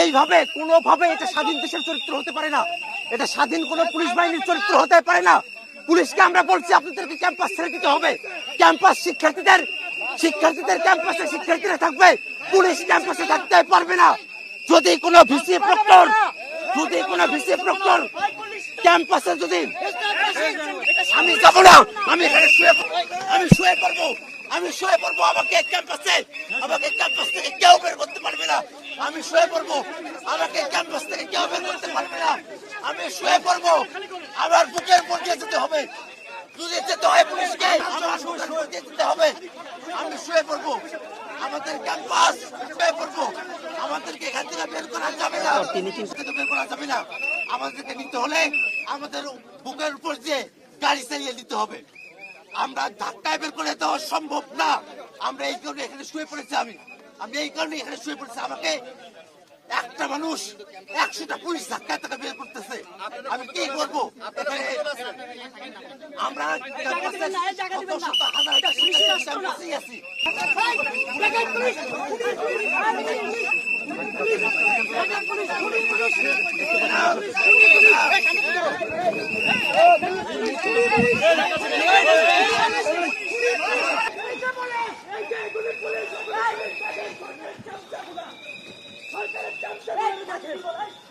এইভাবে কোনোভাবে এটা স্বাধীন দেশের চরিত্র হতে পারে না। এটা স্বাধীন কোনো পুলিশ বাহিনীর চরিত্র হতে পারে না। পুলিশকে আমরা বলছি, আপনাদেরকে ক্যাম্পাস ছেড়ে দিতে হবে। ক্যাম্পাস শিক্ষার্থীদের শিক্ষার্থীদের ক্যাম্পাসে শিক্ষার্থীরা থাকবে। পুলিশ ক্যাম্পাসে থাকতে পারবে না। যদি কোনো ভিসি প্রক্টর, যদি কোনো ভিসি প্রক্টর ক্যাম্পাসে যদি আমি যাব না। আমি এখানে শুয়ে আমি শুয়ে পড়ব। আমি শুয়ে পড়ব আমাকে ক্যাম্পাসে। আমাকে ক্যাম্পাস থেকে কেউ বের করতে পারবে না। আমি শুয়ে পড়ব আমাকে ক্যাম্পাস থেকে কেউ বের করতে পারবে না। আমি শুয়ে পড়ব আমার বুকের উপর দিয়ে যেতে হবে। যদি যেতে হয় পুলিশকে। আমার বুকের উপর দিয়ে যেতে হবে। আমি শুয়ে পড়ব আমাদের ক্যাম্পাস শুয়ে পড়ব আমাদেরকে এখান থেকে বের করা যাবে না। তিনি কিন্তু বের করা যাবে না। আমাদেরকে নিতে হলে আমাদের বুকের উপর দিয়ে গাড়ি চালিয়ে দিতে হবে। আমরা ধাক্কায় বের করে দেওয়া সম্ভব না। আমরা এই জন্য এখানে শুয়ে পড়েছি আমি। আমি এই কারণে এখানে শুয়ে পড়েছি আমাকে একটা মানুষ একশোটা পুলিশ ধাক্কায় তাকে বের করতেছে আমি কি করব আমরা আছি Kalkarım camsa buna! Kalkarım camsa buna!